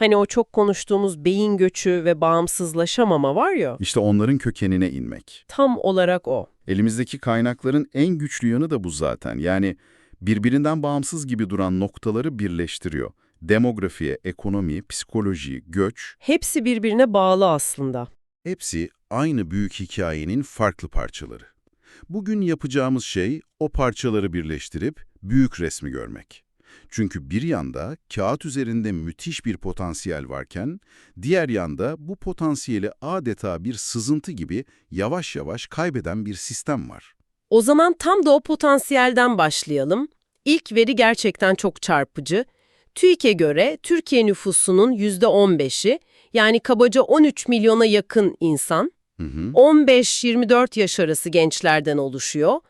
Hani o çok konuştuğumuz beyin göçü ve bağımsızlaşamama var ya, İşte onların kökenine inmek. tam olarak o. Elimizdeki kaynakların en güçlü yanı da bu zaten. Yani birbirinden bağımsız gibi duran noktaları birleştiriyor. Demografiye, ekonomi, psikoloji, göç Hepsi birbirine bağlı aslında. hepsi aynı büyük hikayenin farklı parçaları. Bugün yapacağımız şey o parçaları birleştirip büyük resmi görmek. Çünkü bir yanda kağıt üzerinde müthiş bir potansiyel varken, diğer yanda bu potansiyeli adeta bir sızıntı gibi yavaş yavaş kaybeden bir sistem var. O zaman tam da o potansiyelden başlayalım. İlk veri gerçekten çok çarpıcı. TÜİK'e göre Türkiye nüfusunun %15'i yani kabaca 13 milyona yakın insan Hı hı. 15-24 yaş arası gençlerden oluşuyor.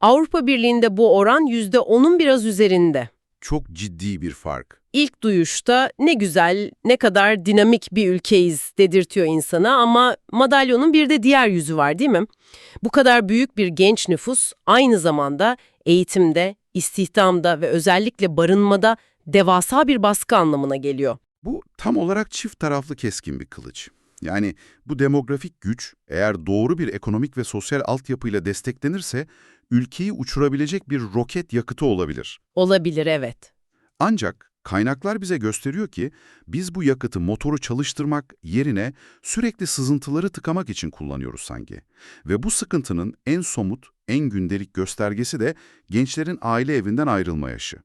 Avrupa Birliği'nde bu oran %10'un biraz üzerinde. Çok ciddi bir fark. İlk duyuşta ne güzel, ne kadar dinamik bir ülkeyiz dedirtiyor insana ama madalyonun bir de diğer yüzü var değil mi? Bu kadar büyük bir genç nüfus aynı zamanda eğitimde, istihdamda ve özellikle barınmada devasa bir baskı anlamına geliyor. Bu tam olarak çift taraflı keskin bir kılıç. Yani bu demografik güç eğer doğru bir ekonomik ve sosyal altyapıyla desteklenirse ülkeyi uçurabilecek bir roket yakıtı olabilir. Olabilir evet. Ancak kaynaklar bize gösteriyor ki biz bu yakıtı motoru çalıştırmak yerine sürekli sızıntıları tıkamak için kullanıyoruz sanki. Ve bu sıkıntının en somut, en gündelik göstergesi de gençlerin aile evinden ayrılma yaşı.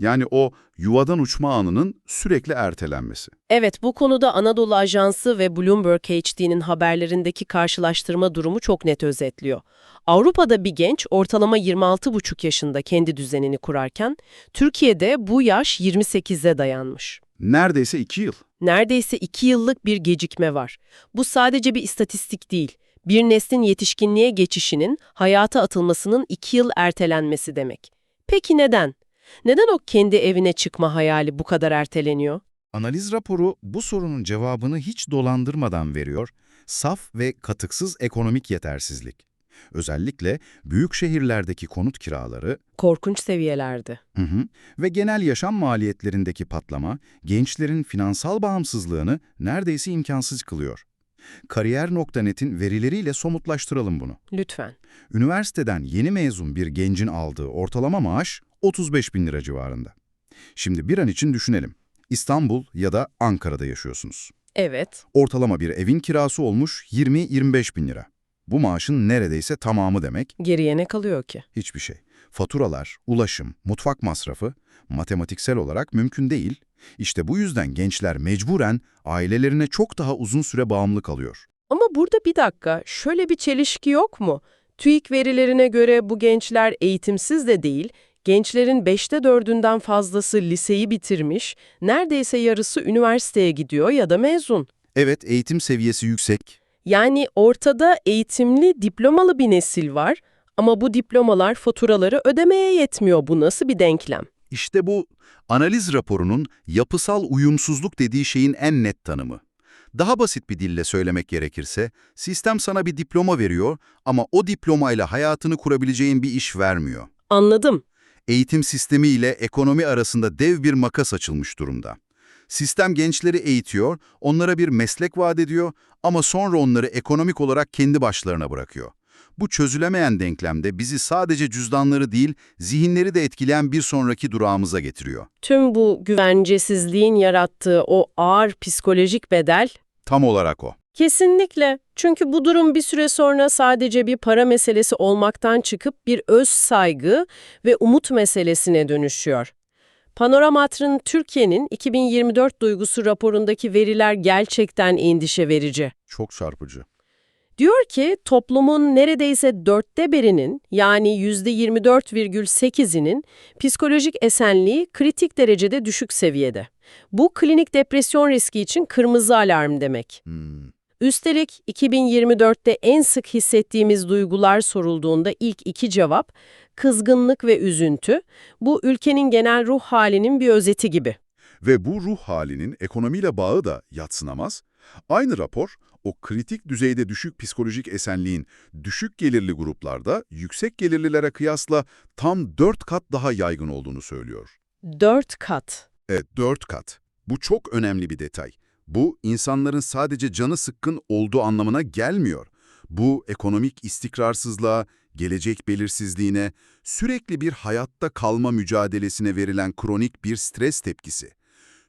Yani o yuvadan uçma anının sürekli ertelenmesi. Evet, bu konuda Anadolu Ajansı ve Bloomberg HD'nin haberlerindeki karşılaştırma durumu çok net özetliyor. Avrupa'da bir genç ortalama 26,5 yaşında kendi düzenini kurarken, Türkiye'de bu yaş 28'e dayanmış. Neredeyse iki yıl. Neredeyse 2 yıllık bir gecikme var. Bu sadece bir istatistik değil. Bir neslin yetişkinliğe geçişinin, hayata atılmasının 2 yıl ertelenmesi demek. Peki neden? Neden o kendi evine çıkma hayali bu kadar erteleniyor? Analiz raporu bu sorunun cevabını hiç dolandırmadan veriyor. Saf ve katıksız ekonomik yetersizlik. Özellikle büyük şehirlerdeki konut kiraları Korkunç seviyelerde. hı hı, ve genel yaşam maliyetlerindeki patlama gençlerin finansal bağımsızlığını neredeyse imkansız kılıyor. Kariyer.net'in verileriyle somutlaştıralım bunu. Lütfen. Üniversiteden yeni mezun bir gencin aldığı ortalama maaş 35 bin lira civarında. Şimdi bir an için düşünelim. İstanbul ya da Ankara'da yaşıyorsunuz. Evet. Ortalama bir evin kirası olmuş 20-25 bin lira. Bu maaşın neredeyse tamamı demek Geriye ne kalıyor ki? hiçbir şey. Faturalar, ulaşım, mutfak masrafı matematiksel olarak mümkün değil. İşte bu yüzden gençler mecburen ailelerine çok daha uzun süre bağımlı kalıyor. Ama burada bir dakika, şöyle bir çelişki yok mu? TÜİK verilerine göre bu gençler eğitimsiz de değil, gençlerin beşte dördünden fazlası liseyi bitirmiş, neredeyse yarısı üniversiteye gidiyor ya da mezun. Evet, eğitim seviyesi yüksek, Yani ortada eğitimli, diplomalı bir nesil var ama bu diplomalar faturaları ödemeye yetmiyor. Bu nasıl bir denklem? İşte bu analiz raporunun yapısal uyumsuzluk dediği şeyin en net tanımı. Daha basit bir dille söylemek gerekirse, sistem sana bir diploma veriyor ama o diplomayla hayatını kurabileceğin bir iş vermiyor. Anladım. Eğitim sistemi ile ekonomi arasında dev bir makas açılmış durumda. Sistem gençleri eğitiyor, onlara bir meslek vaat ediyor ama sonra onları ekonomik olarak kendi başlarına bırakıyor. Bu çözülemeyen denklemde bizi sadece cüzdanları değil, zihinleri de etkileyen bir sonraki durağımıza getiriyor. Tüm bu güvencesizliğin yarattığı o ağır psikolojik bedel Tam olarak o. Kesinlikle. Çünkü bu durum bir süre sonra sadece bir para meselesi olmaktan çıkıp bir öz saygı ve umut meselesine dönüşüyor. Panoramatr'ın Türkiye'nin 2024 duygusu raporundaki veriler gerçekten endişe verici. Çok çarpıcı. Diyor ki toplumun neredeyse dörtte birinin yani %24,8'inin psikolojik esenliği kritik derecede düşük seviyede. Bu klinik depresyon riski için kırmızı alarm demek. Hmm. Üstelik 2024'te en sık hissettiğimiz duygular sorulduğunda ilk iki cevap kızgınlık ve üzüntü. Bu ülkenin genel ruh halinin bir özeti gibi. Ve bu ruh halinin ekonomiyle bağı da yatsınamaz. Aynı rapor, o kritik düzeyde düşük psikolojik esenliğin düşük gelirli gruplarda yüksek gelirlilere kıyasla tam 4 kat daha yaygın olduğunu söylüyor. Dört kat. Evet, 4 kat. Bu çok önemli bir detay. Bu, insanların sadece canı sıkkın olduğu anlamına gelmiyor. Bu, ekonomik istikrarsızlığa, gelecek belirsizliğine, sürekli bir hayatta kalma mücadelesine verilen kronik bir stres tepkisi.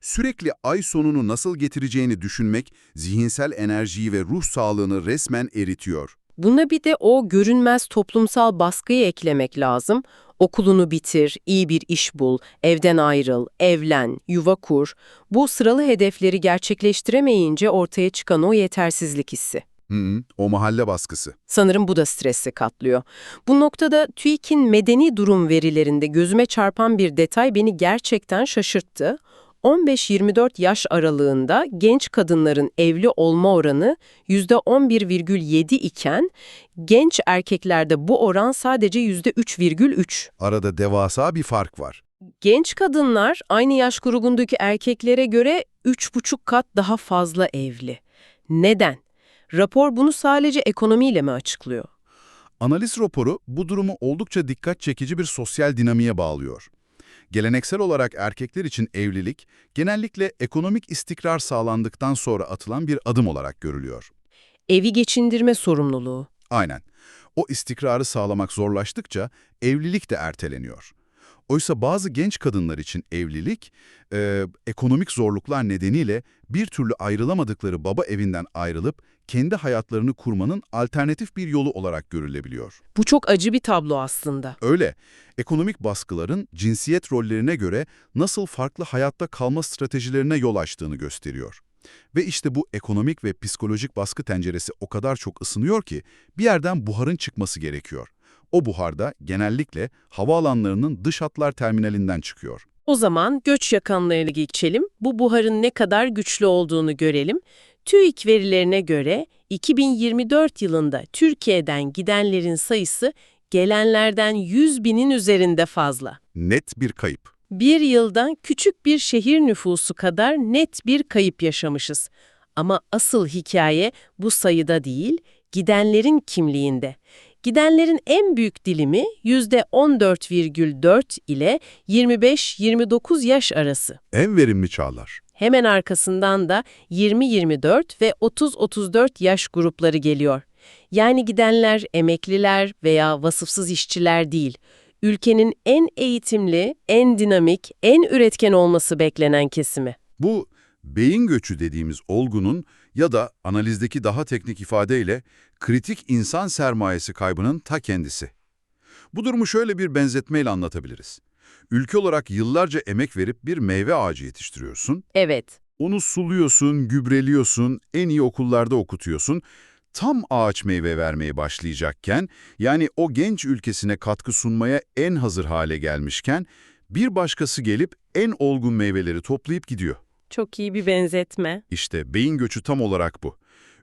Sürekli ay sonunu nasıl getireceğini düşünmek, zihinsel enerjiyi ve ruh sağlığını resmen eritiyor. Buna bir de o görünmez toplumsal baskıyı eklemek lazım. Okulunu bitir, iyi bir iş bul, evden ayrıl, evlen, yuva kur. Bu sıralı hedefleri gerçekleştiremeyince ortaya çıkan o yetersizlik hissi. Hı hı, o mahalle baskısı. Sanırım bu da stresi katlıyor. Bu noktada TÜİK'in medeni durum verilerinde gözüme çarpan bir detay beni gerçekten şaşırttı. 15-24 yaş aralığında genç kadınların evli olma oranı %11,7 iken genç erkeklerde bu oran sadece %3,3. Arada devasa bir fark var. Genç kadınlar aynı yaş grubundaki erkeklere göre 3,5 kat daha fazla evli. Neden? Rapor bunu sadece ekonomiyle mi açıklıyor? Analiz raporu bu durumu oldukça dikkat çekici bir sosyal dinamiğe bağlıyor. Geleneksel olarak erkekler için evlilik genellikle ekonomik istikrar sağlandıktan sonra atılan bir adım olarak görülüyor. Evi geçindirme sorumluluğu. Aynen. O istikrarı sağlamak zorlaştıkça evlilik de erteleniyor. Oysa bazı genç kadınlar için evlilik, e, ekonomik zorluklar nedeniyle bir türlü ayrılamadıkları baba evinden ayrılıp kendi hayatlarını kurmanın alternatif bir yolu olarak görülebiliyor. Bu çok acı bir tablo aslında. Öyle, ekonomik baskıların cinsiyet rollerine göre nasıl farklı hayatta kalma stratejilerine yol açtığını gösteriyor. Ve işte bu ekonomik ve psikolojik baskı tenceresi o kadar çok ısınıyor ki bir yerden buharın çıkması gerekiyor. O buhar da genellikle havaalanlarının dış hatlar terminalinden çıkıyor. O zaman göç yakanlarına geçelim. Bu buharın ne kadar güçlü olduğunu görelim. TÜİK verilerine göre 2024 yılında Türkiye'den gidenlerin sayısı gelenlerden 100 binin üzerinde fazla. Net bir kayıp. Bir yıldan küçük bir şehir nüfusu kadar net bir kayıp yaşamışız. Ama asıl hikaye bu sayıda değil, gidenlerin kimliğinde. Gidenlerin en büyük dilimi %14,4 ile 25-29 yaş arası. En verimli çağlar. Hemen arkasından da 20-24 ve 30-34 yaş grupları geliyor. Yani gidenler emekliler veya vasıfsız işçiler değil. Ülkenin en eğitimli, en dinamik, en üretken olması beklenen kesimi. Bu beyin göçü dediğimiz olgunun ya da analizdeki daha teknik ifadeyle kritik insan sermayesi kaybının ta kendisi. Bu durumu şöyle bir benzetmeyle anlatabiliriz. Ülke olarak yıllarca emek verip bir meyve ağacı yetiştiriyorsun. Evet, Onu suluyorsun, gübreliyorsun, en iyi okullarda okutuyorsun. Tam ağaç meyve vermeye başlayacakken, yani o genç ülkesine katkı sunmaya en hazır hale gelmişken, bir başkası gelip en olgun meyveleri toplayıp gidiyor. Çok iyi bir benzetme. İşte beyin göçü tam olarak bu.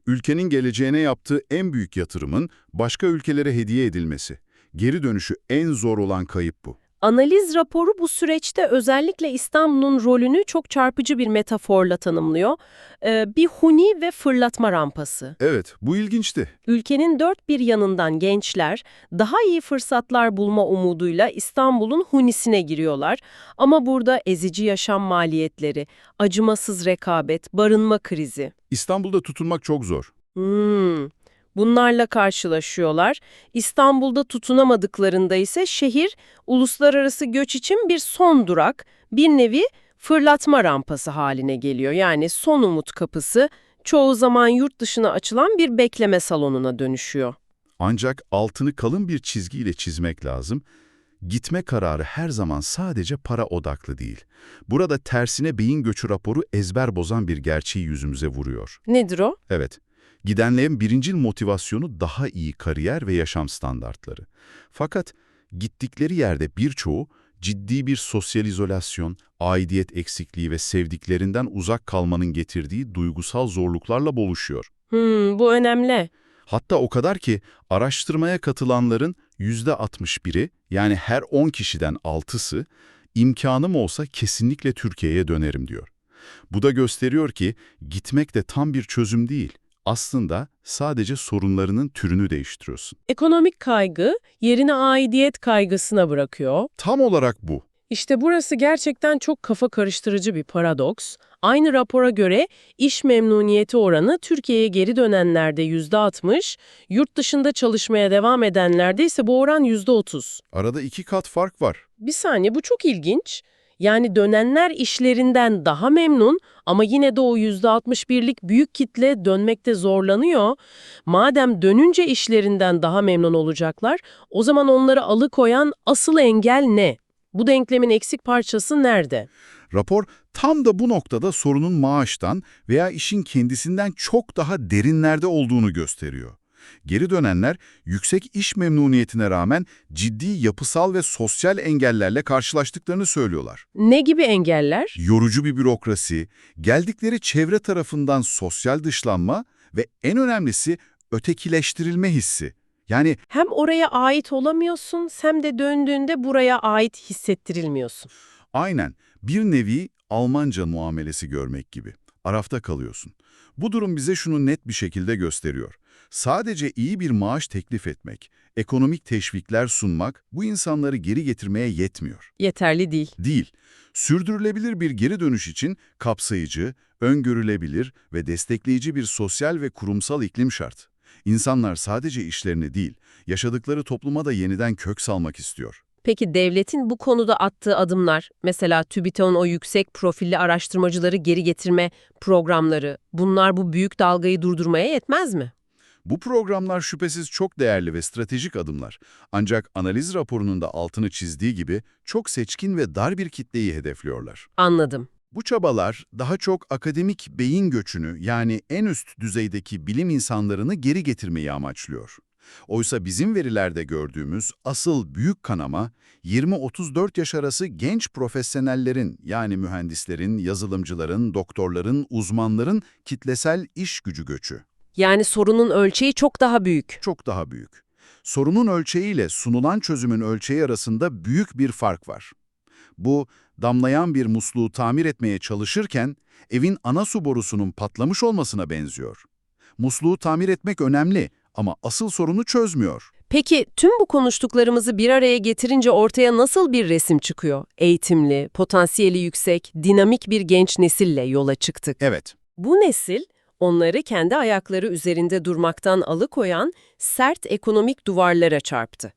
Ülkenin geleceğine yaptığı en büyük yatırımın başka ülkelere hediye edilmesi. Geri dönüşü en zor olan kayıp bu. Analiz raporu bu süreçte özellikle İstanbul'un rolünü çok çarpıcı bir metaforla tanımlıyor. Ee, bir huni ve fırlatma rampası. Evet, bu ilginçti. Ülkenin dört bir yanından gençler daha iyi fırsatlar bulma umuduyla İstanbul'un hunisine giriyorlar. Ama burada ezici yaşam maliyetleri, acımasız rekabet, barınma krizi. İstanbul'da tutunmak çok zor. Hmm, bunlarla karşılaşıyorlar. İstanbul'da tutunamadıklarında ise şehir uluslararası göç için bir son durak, bir nevi fırlatma rampası haline geliyor. Yani son umut kapısı çoğu zaman yurt dışına açılan bir bekleme salonuna dönüşüyor. Ancak altını kalın bir çizgiyle çizmek lazım. Gitme kararı her zaman sadece para odaklı değil. Burada tersine beyin göçü raporu ezber bozan bir gerçeği yüzümüze vuruyor. Nedir o? Evet, gidenlerin birincil motivasyonu daha iyi kariyer ve yaşam standartları. Fakat gittikleri yerde birçoğu ciddi bir sosyal izolasyon, aidiyet eksikliği ve sevdiklerinden uzak kalmanın getirdiği duygusal zorluklarla boğuşuyor. Hmm, bu önemli. Hatta o kadar ki araştırmaya katılanların %61'i yani her 10 kişiden 6'sı imkanım olsa kesinlikle Türkiye'ye dönerim diyor. Bu da gösteriyor ki gitmek de tam bir çözüm değil. Aslında sadece sorunlarının türünü değiştiriyorsun. Ekonomik kaygı yerini aidiyet kaygısına bırakıyor. Tam olarak bu. İşte burası gerçekten çok kafa karıştırıcı bir paradoks. Aynı rapora göre iş memnuniyeti oranı Türkiye'ye geri dönenlerde %60, yurt dışında çalışmaya devam edenlerde ise bu oran %30. Arada iki kat fark var. Bir saniye bu çok ilginç. Yani dönenler işlerinden daha memnun ama yine de o %61'lik büyük kitle dönmekte zorlanıyor. Madem dönünce işlerinden daha memnun olacaklar, o zaman onları alıkoyan asıl engel ne? Bu denklemin eksik parçası nerede? Rapor tam da bu noktada sorunun maaştan veya işin kendisinden çok daha derinlerde olduğunu gösteriyor. Geri dönenler yüksek iş memnuniyetine rağmen ciddi yapısal ve sosyal engellerle karşılaştıklarını söylüyorlar. Ne gibi engeller? Yorucu bir bürokrasi, geldikleri çevre tarafından sosyal dışlanma ve en önemlisi ötekileştirilme hissi. Yani Hem oraya ait olamıyorsun hem de döndüğünde buraya ait hissettirilmiyorsun. aynen bir nevi Almanca muamelesi görmek gibi. Arafta kalıyorsun. Bu durum bize şunu net bir şekilde gösteriyor. Sadece iyi bir maaş teklif etmek, ekonomik teşvikler sunmak bu insanları geri getirmeye yetmiyor. Yeterli değil. Değil. Sürdürülebilir bir geri dönüş için kapsayıcı, öngörülebilir ve destekleyici bir sosyal ve kurumsal iklim şart. İnsanlar sadece işlerini değil, yaşadıkları topluma da yeniden kök salmak istiyor. Peki devletin bu konuda attığı adımlar, mesela TÜBİTAK'ın o yüksek profilli araştırmacıları geri getirme programları, bunlar bu büyük dalgayı durdurmaya yetmez mi? Bu programlar şüphesiz çok değerli ve stratejik adımlar. Ancak analiz raporunun da altını çizdiği gibi çok seçkin ve dar bir kitleyi hedefliyorlar. Anladım. Bu çabalar daha çok akademik beyin göçünü yani en üst düzeydeki bilim insanlarını geri getirmeyi amaçlıyor. Oysa bizim verilerde gördüğümüz asıl büyük kanama 20-34 yaş arası genç profesyonellerin yani mühendislerin, yazılımcıların, doktorların, uzmanların kitlesel iş gücü göçü. Yani sorunun ölçeği çok daha büyük. Çok daha büyük. Sorunun ölçeğiyle sunulan çözümün ölçeği arasında büyük bir fark var. Bu, damlayan bir musluğu tamir etmeye çalışırken evin ana su borusunun patlamış olmasına benziyor. Musluğu tamir etmek önemli ama asıl sorunu çözmüyor. Peki tüm bu konuştuklarımızı bir araya getirince ortaya nasıl bir resim çıkıyor? Eğitimli, potansiyeli yüksek, dinamik bir genç nesille yola çıktık. Evet, Bu nesil, onları kendi ayakları üzerinde durmaktan alıkoyan sert ekonomik duvarlara çarptı.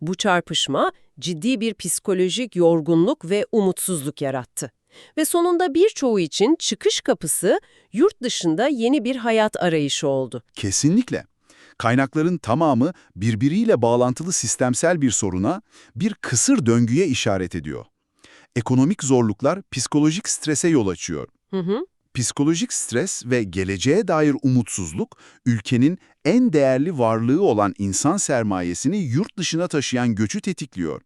Bu çarpışma ciddi bir psikolojik yorgunluk ve umutsuzluk yarattı. Ve sonunda birçoğu için çıkış kapısı yurt dışında yeni bir hayat arayışı oldu. kesinlikle. Kaynakların tamamı birbiriyle bağlantılı sistemsel bir soruna, bir kısır döngüye işaret ediyor. Ekonomik zorluklar psikolojik strese yol açıyor. Hı hı. Psikolojik stres ve geleceğe dair umutsuzluk, ülkenin en değerli varlığı olan insan sermayesini yurt dışına taşıyan göçü tetikliyor.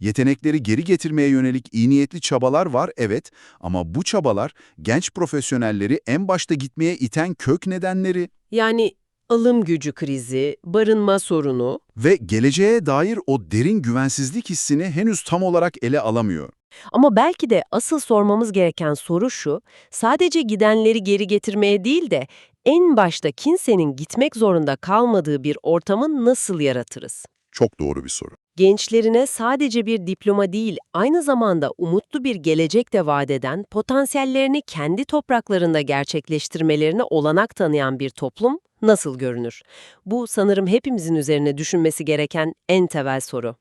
Yetenekleri geri getirmeye yönelik iyi niyetli çabalar var, evet, ama bu çabalar genç profesyonelleri en başta gitmeye iten kök nedenleri Yani alım gücü krizi, barınma sorunu, ve geleceğe dair o derin güvensizlik hissini henüz tam olarak ele alamıyor. Ama belki de asıl sormamız gereken soru şu, sadece gidenleri geri getirmeye değil de en başta kimsenin gitmek zorunda kalmadığı bir ortamı nasıl yaratırız? Çok doğru bir soru. Gençlerine sadece bir diploma değil, aynı zamanda umutlu bir gelecek de vaat eden, potansiyellerini kendi topraklarında gerçekleştirmelerine olanak tanıyan bir toplum nasıl görünür? Bu sanırım hepimizin üzerine düşünmesi gereken en temel soru.